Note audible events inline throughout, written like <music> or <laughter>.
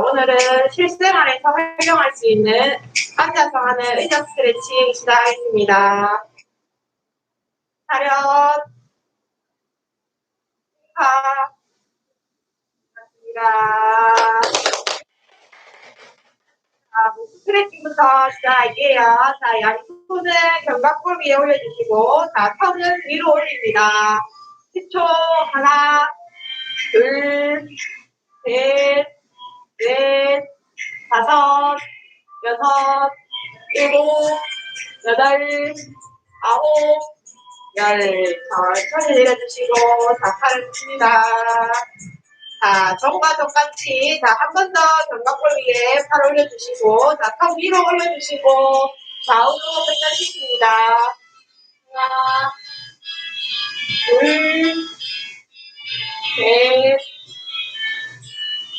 오늘은 실생활에서 활용할 수 있는 앉아서 하는 의자 스트레칭 시작하겠습니다. 차렷, 하, 맞습니다. 자, 목 스트레칭부터 시작할게요. 자, 양손은 견갑골 위에 올려주시고, 자, 턱은 위로 올립니다. 10초, 하나, 둘, 셋, 넷, 다섯, 여섯, 일곱, 여덟, 아홉, 열. 천천히 내려주시고, 자, 팔을 칩니다. 자, 전과 똑같이, 자, 한 번 더 견갑골 위에 팔 올려주시고, 자, 턱 위로 올려주시고, 좌우로 펼쳐주십니다. 하나, 둘, 셋,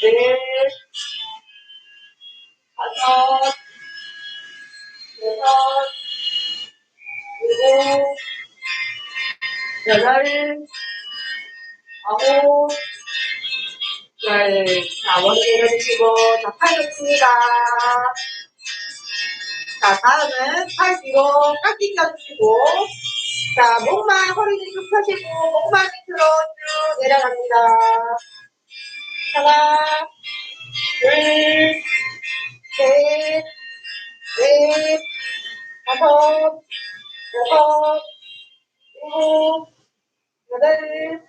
넷, 다섯, 여섯, 일곱, 여덟, 아홉, 열. 자, 머리 내려주시고, 자, 팔 놓습니다. 자, 다음은 팔 뒤로 깍지 껴주시고, 자, 목만, 허리를 쭉 펴시고, 목만 밑으로 쭉 내려갑니다. 하나, 둘, 셋, 넷, 다섯, 여섯, 일곱, 여덟,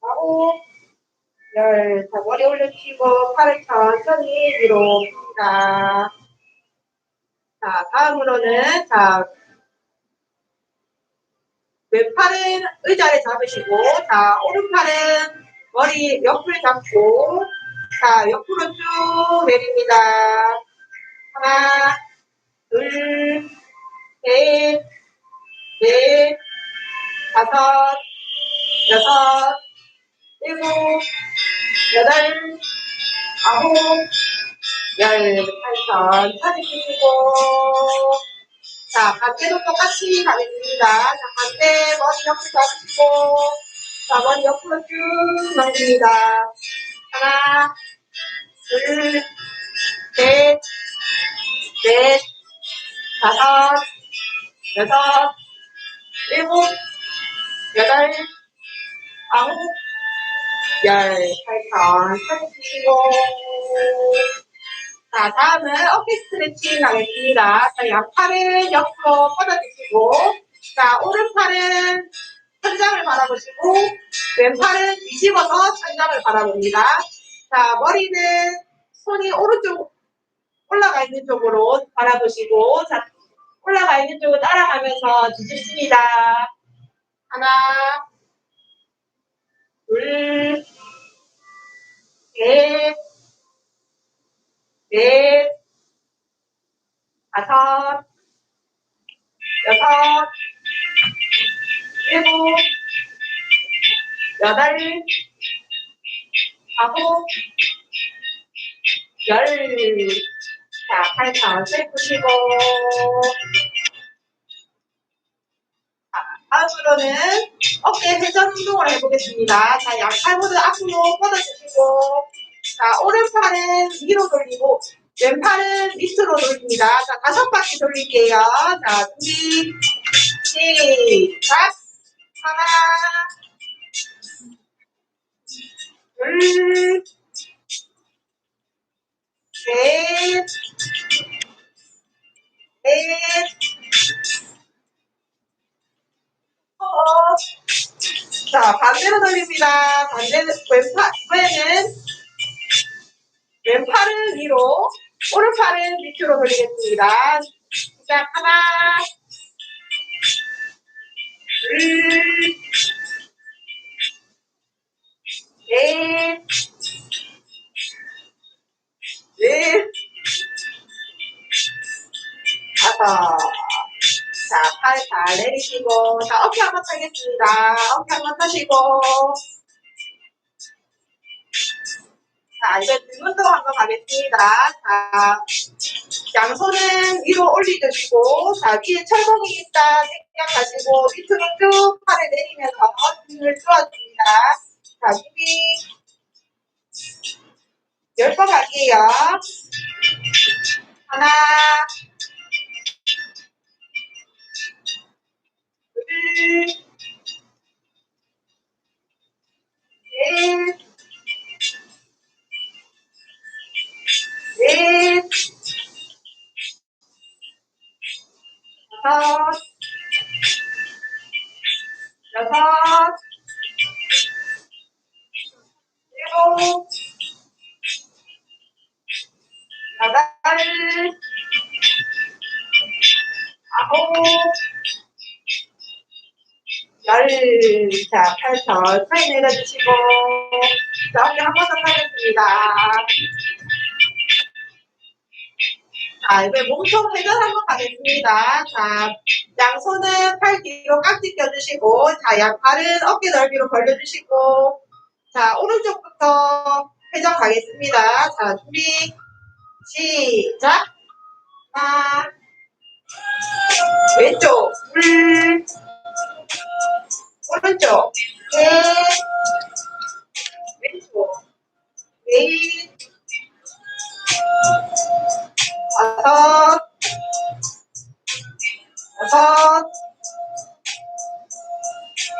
아홉, 열. 자, 머리 올려주시고, 팔을 천천히 위로 핍니다. 자, 다음으로는, 자, 왼팔은 의자를 잡으시고, 자, 오른팔은 머리 옆을 잡고, 자, 옆으로 쭉 내립니다. 하나, 둘, 셋, 넷, 다섯, 여섯, 일곱, 여덟, 아홉, 열, 팔천, 주시고, 자, 반대도 똑같이 가겠습니다. 자, 반대 머리 옆을 잡으시고, 자, 머리 옆으로 쭉 넘깁니다. 하나, 둘, 셋, 넷, 다섯, 여섯, 일곱, 여덟, 아홉, 열, 팔천, 쳐주시고. 자, 다음은 어깨 스트레칭 하겠습니다. 자, 양팔을 옆으로 뻗어주시고, 자, 오른팔은 천장을 바라보시고, 왼팔은 뒤집어서 천장을 바라봅니다. 자, 머리는 손이 오른쪽 올라가 있는 쪽으로 바라보시고, 자, 올라가 있는 쪽을 따라가면서 뒤집습니다. 하나, 둘, 셋, 넷, 다섯, 여섯, 일곱, 여덟, 아홉, 열. 자, 팔 천천히 푸시고. 다음으로는 어깨 회전 운동을 해보겠습니다. 자, 양팔 모두 앞으로 뻗어주시고, 자, 오른팔은 위로 돌리고, 왼팔은 밑으로 돌립니다. 자, 다섯 바퀴 돌릴게요. 자, 준비, 시작! 하나, 자, 반대로 돌립니다. 반대는, 왼팔, 이번에는 왼팔은 위로, 오른팔은 밑으로 돌리겠습니다. 시작, 하나, 둘, 셋, 넷, 다섯. 자, 팔 잘 내리시고, 자, 어깨 한번 펴겠습니다. 어깨 한번 펴시고. 자, 이제 등 운동 한번 가겠습니다. 자, 양손은 위로 올리시고, 자, 뒤에 철봉이 있다 생각하시고, 밑으로 쭉 팔을 내리면서 등을 쪼아줍니다. 자, 준비. 열번 갈게요. 하나, 둘, 셋, 넷, 다섯, 여섯, 여덟, 아홉, 열. 자, 팔 천천히 내려주시고, 자, 어깨 한번 더 펴겠습니다. 자, 이제 몸통 회전 한번 가겠습니다. 자, 양손은 팔 뒤로 깍지 껴주시고, 자, 양팔은 어깨 넓이로 벌려주시고, 자, 오른쪽부터 회전 가겠습니다. 자, 준비, 시작. 하나, 왼쪽, 둘, 오른쪽, 셋, 왼쪽, 넷, 다섯, 여섯,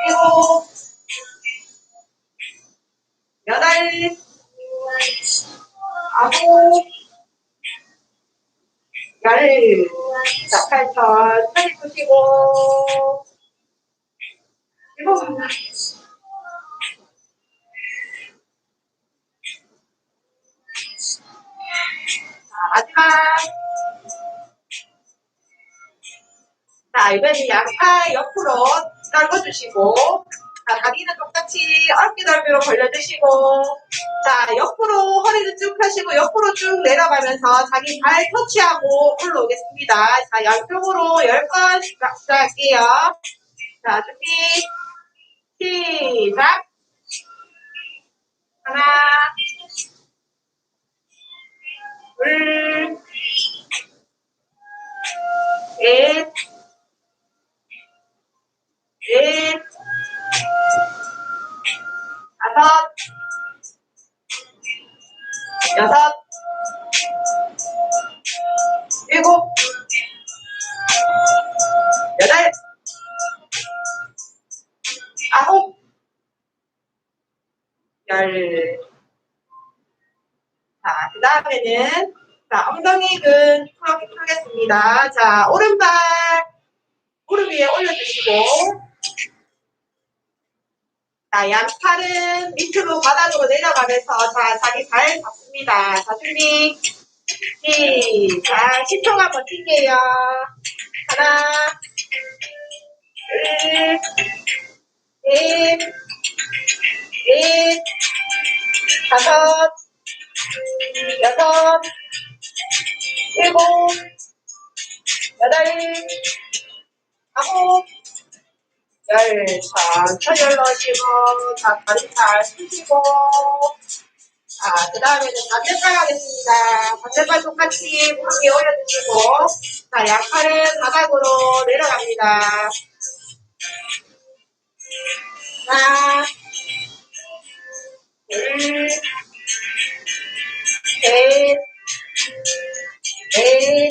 일곱, 자, 팔 천천히 푸시고, 일곱, 자, 마지막. 자, 이번엔 양팔 옆으로 떨궈주시고, 자, 다리는 똑같이 어깨 넓이로 벌려주시고, 자, 옆으로 허리를 쭉 펴시고, 옆으로 쭉 내려가면서 자기 발 터치하고 올라오겠습니다. 자, 양쪽으로 10번 시작할게요. 자, 준비, 시작. 하나, 둘, 셋, 넷, 다섯, 여섯, 일곱, 여덟, 아홉, 열. 자, 그 다음에는, 자, 엉덩이 근 풀어- 풀겠습니다. 자, 오른발, 무릎 위에 올려주시고, 자, 양팔은 밑으로 바닥으로 내려가면서, 자, 자기 발 잡습니다. 자, 준비, 시작. 10초간 버틸게요. 하나, 둘, 셋, 넷, 다섯, 여섯, 일곱, 여덟, 아홉, 열. 천천히 올라오시고, 자, 다리 잘 펴시고, 자, 그 다음에는 반대팔 하겠습니다. 반대팔 똑같이 위에 올려주시고, 자, 양팔은 바닥으로 내려갑니다. 하나, 둘, 셋, 넷,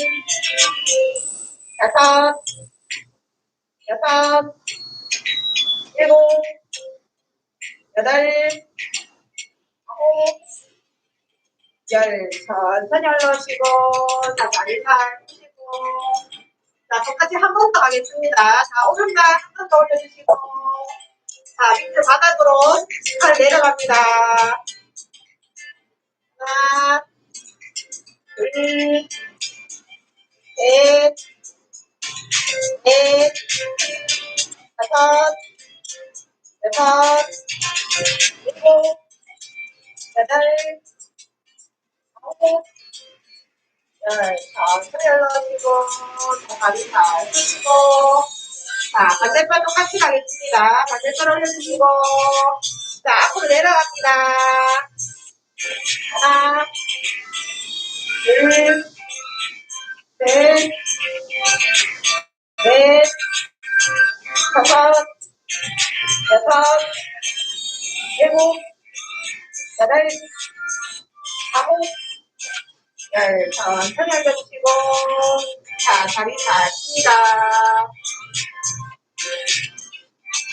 다섯, 여섯, 일곱, 여덟, 아홉, 열. 천천히 올라오시고, 자, 다리 잘 펴시고, 자, 똑같이 한 번더 하겠습니다. 자, 오른발 한 번 더 올려주시고, 자, 밑에 바닥으로 팔 내려갑니다. 하나, 둘, 잘 펴시고, 자, 반대발 똑같이 가겠습니다. 반대발 올려주시고, 자, 앞으로 내려갑니다. 하나, 둘, 셋, 넷, 다섯, 여섯, 일곱, 여덟, 아홉, 잘 천천히 올려주시고 자 다리 잘 씁니다.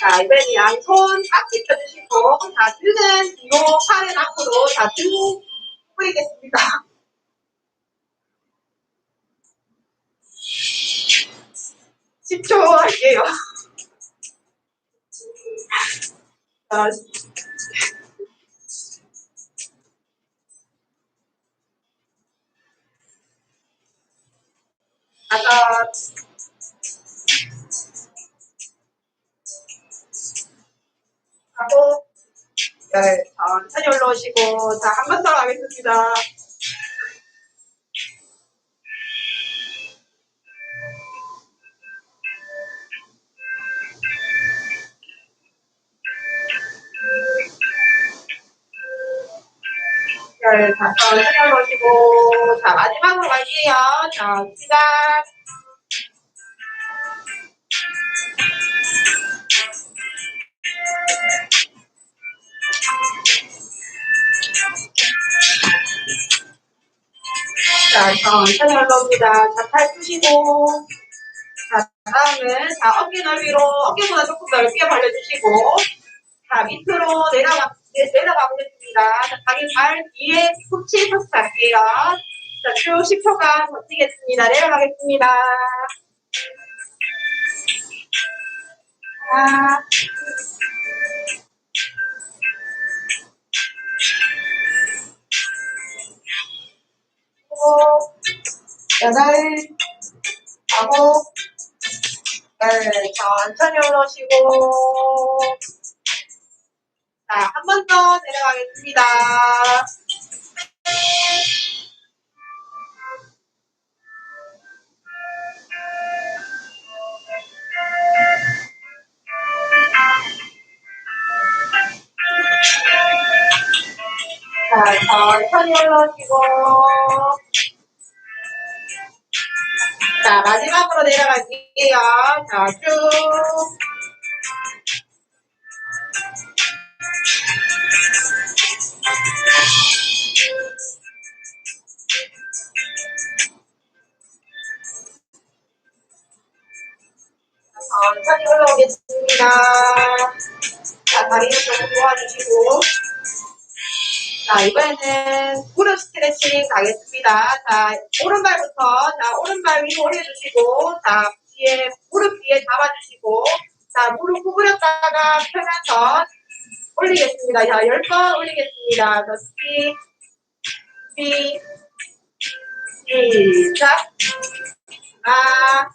자 이번엔 양손 앞뒤 펴주시고 자 등은 뒤로 팔은 앞으로 자등 뿌리겠습니다. <laughs> 10초 할게요. 자, 다섯, 하고, 열, 천천히 올라오시고, 자, 한 번 더 가겠습니다. 열, 다섯, 올라오시고, 자, 마지막으로 갈게요. 자, 시작. 자, 천천히 올라옵니다. 자, 팔 푸시고. 자, 다음은, 자, 어깨 넓이로, 어깨보다 조금 넓게 벌려주시고. 자, 밑으로 내려가, 네, 내려가 보겠습니다. 자, 자기 발 뒤에 푹치 펴서 갈게요. 자, 쭉 10초간 버티겠습니다. 내려가겠습니다. 하나, 일곱, 여덟, 아홉, 열, 천천히 올라오시고. 자, 한 번 더 내려가겠습니다. 자, 천천히 올라오시고. 자, 마지막으로 내려갈게요. 자, 쭉. 올라오겠습니다. 자, 다리는 조금 모아주시고. 자, 이번에는 무릎 스트레칭 가겠습니다. 자, 오른발부터, 자, 오른발 위로 올려주시고, 자, 뒤에, 무릎 뒤에 잡아주시고, 자, 무릎 구부렸다가 펴면서 올리겠습니다. 자, 10번 올리겠습니다. 자, 시, 시, 시작. 하나,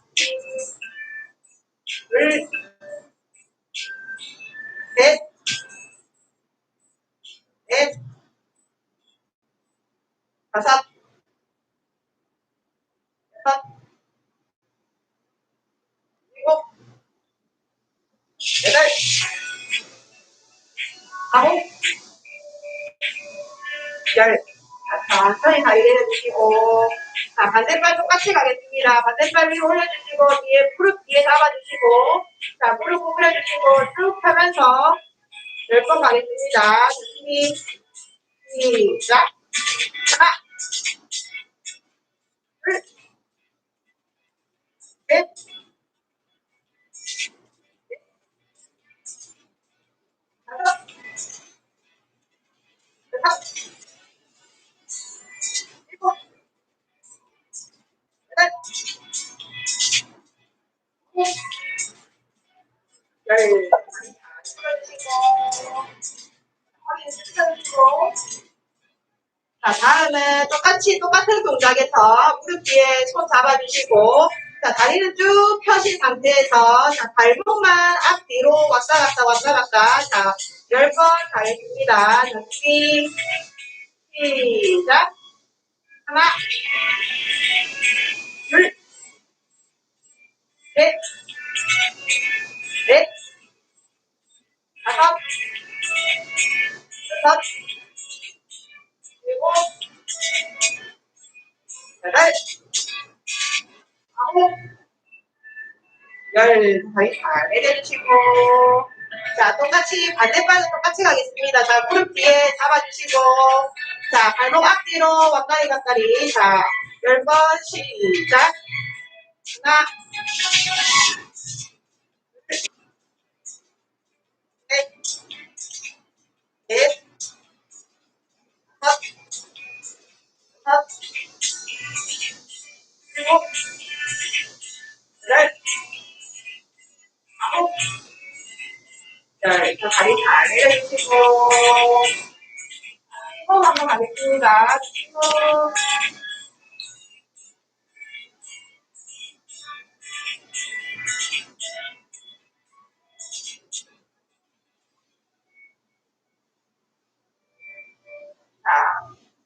둘, 셋, 넷, 다섯, 여섯, 일곱, 여덟, 아홉, 열. 자, 천천히 다리 내려주시고, 자, 반대발 똑같이 가겠습니다. 반대발 위로 올려주시고, 뒤에 무릎 뒤에 잡아주시고, 자, 무릎 구부려주시고, 쭉 펴면서, 열 번 가겠습니다. 준비, 시작. 하나, 둘, 셋, 다섯, 여섯, 열. 자, 다음은 똑같이 똑같은 동작에서 무릎 뒤에 손 잡아주시고, 자, 다리는 쭉 펴신 상태에서, 자, 발목만 앞뒤로 왔다 갔다 왔다 갔다, 자, 10번 가겠습니다. 자, 시, 시작. 하나, 둘, 셋, 넷, 다섯, 여섯, 일곱, 여덟, 아홉, 열. 다리 잘 내려주시고. 자, 똑같이, 반대발도 똑같이 가겠습니다. 자, 무릎 뒤에 잡아주시고. 자, 발목 앞뒤로 왔다리 갔다리. 자, 열 번 시작. 하나, 열. 자, 다리 잘 내려주시고, 호흡 한번 가겠습니다. 호흡.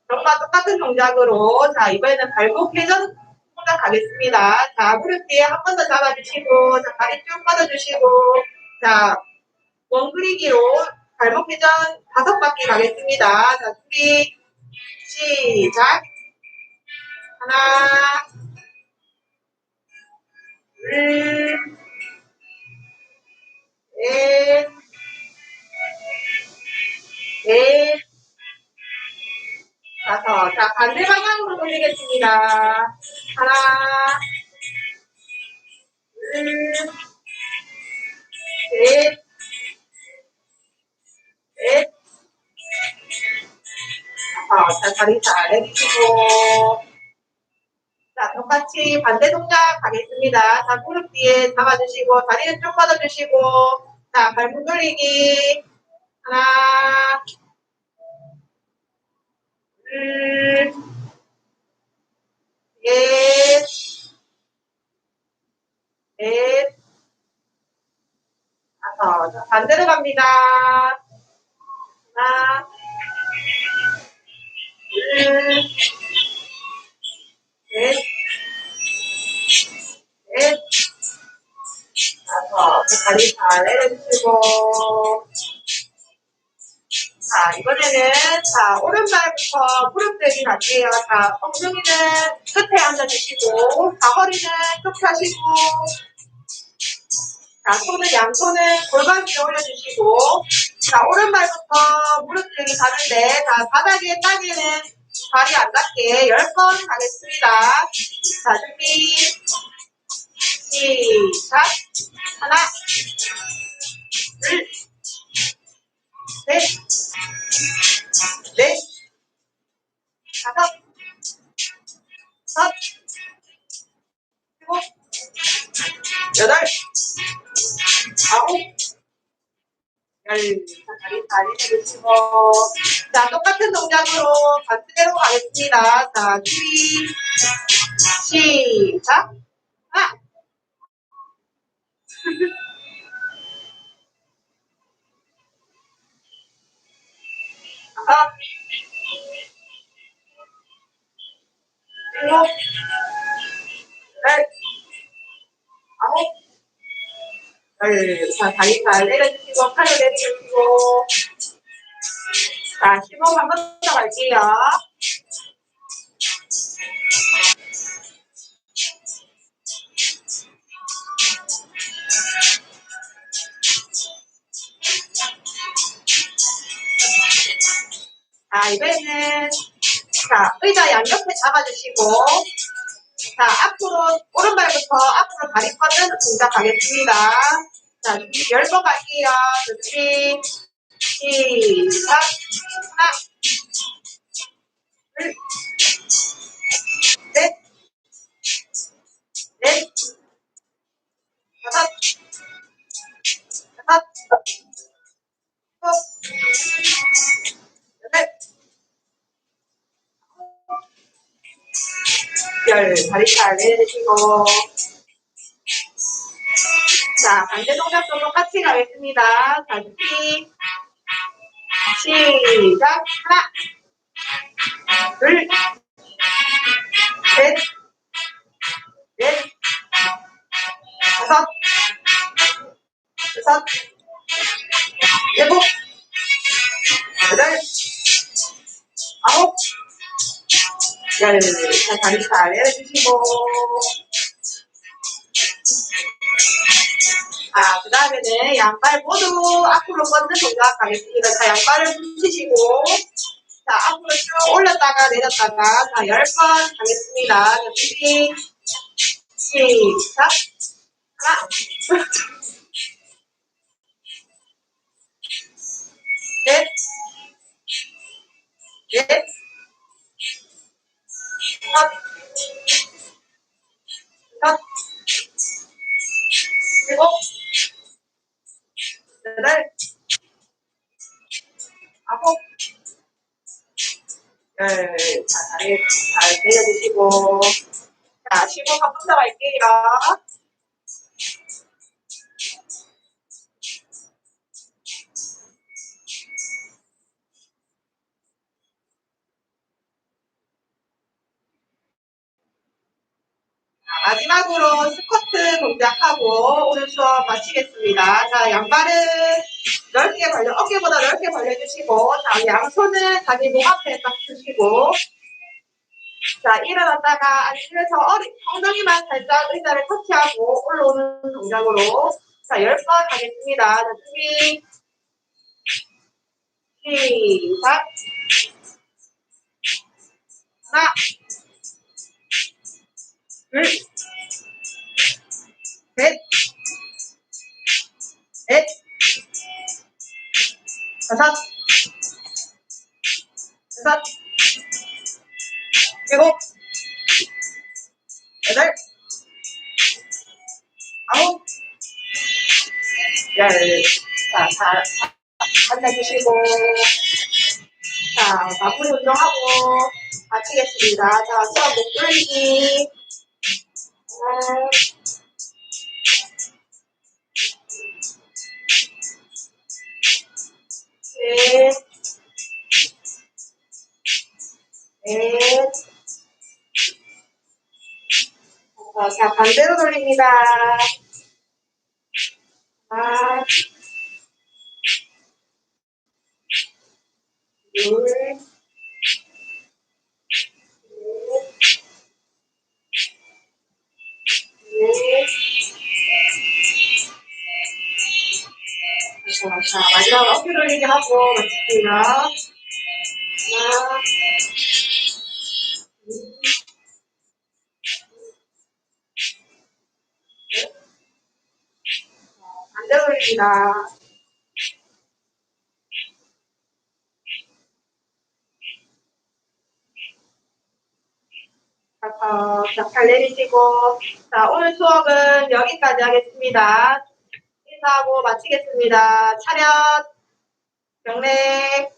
자, 정과 똑같은 동작으로, 자, 이번에는 발목 회전 동작 가겠습니다. 자, 무릎 뒤에 한 번 더 잡아주시고, 자, 다리 쭉 뻗어주시고, 자, 원그리기로 발목 회전 다섯 바퀴 가겠습니다. 자, 준비, 시작. 하나, 둘, 셋, 넷, 다섯. 자, 반대 방향으로 돌리겠습니다. 하나, 둘, 셋, 넷, 다섯. 자, 다리 잘 내리시고. 자, 똑같이 반대 동작 가겠습니다. 자, 무릎 뒤에 잡아주시고, 다리는 쭉 뻗어주시고, 자, 발목 돌리기. 하나, 둘, 셋, 넷, 다섯. 자, 반대로 갑니다. 하나, 둘, 셋, 넷, 다섯. 자, 다리 잘 내려주시고. 자, 이번에는, 자, 오른발부터 무릎 대기 갈게요. 자, 엉덩이는 끝에 앉아주시고, 자, 허리는 쭉 펴시고, 자, 손은 양손은 골반 위에 올려주시고, 자, 오른발부터 무릎 대기 가는데, 자, 바닥에 땅에는 발이 안 닿게 10번 가겠습니다. 자, 준비, 시작. 하나, 둘, 셋, 넷, 다섯, 여섯, 일곱, 여덟, 아홉, 열. 자, 다리 다리 내리시고. 자, 똑같은 동작으로 반대로 가겠습니다. 자, 준비, 시작. 하나, 다섯, 일곱, 여덟, 아홉, 열. 자, 다리 잘 내려주시고, 팔을 내려주시고. 자, 15분 한번 더 갈게요. 자, 이번에는, 자, 의자 양옆에 잡아주시고, 자, 앞으로, 오른발부터 앞으로 다리 뻗는 동작 가겠습니다. 자, 10번 갈게요. 준비, 시작. 하나, 둘, 셋, 넷, 다섯, 여섯, 일곱, 열. 다리 잘 내리시고. 자, 반대 동작도 똑같이 가겠습니다. 자, 준비, 시작. 하나, 둘, 셋, 넷, 다섯, 여섯, 일곱, 여덟, 아홉, 열. 자, 다리 잘 내려주시고. 자, 그 다음에는 양발 모두 앞으로 뻗는 동작 가겠습니다. 자, 양발을 붙이시고. 자, 앞으로 쭉 올렸다가 내렸다가, 자, 열번 가겠습니다. 자, 준비, 시작. 하나, 마치겠습니다. 자, 양발은 넓게 벌려, 어깨보다 넓게 벌려주시고, 자, 양손은 자기 몸 앞에 딱 주시고, 자, 일어났다가 앉으면서 어리, 엉덩이만 살짝 의자를 터치하고 올라오는 동작으로, 자, 열 번 하겠습니다. 자, 준비, 시작. 하나, 둘, 셋, 넷, 다섯, 여섯, 일곱, 여덟, 아홉, 열. 자, 자, 자, 앉아주시고, 자, 마무리 운동하고 마치겠습니다. 자, 수업 목 돌리기. 하 자, 자, 반대로 돌립니다. 하나, 둘, 자, 마지막 어깨 돌리기 하고 마칠게요. 하나, 둘, 넷. 자, 자, 어, 자, 잘 내리시고. 자, 오늘 수업은 여기까지 하겠습니다. 인사하고 마치겠습니다. 차렷, 경례,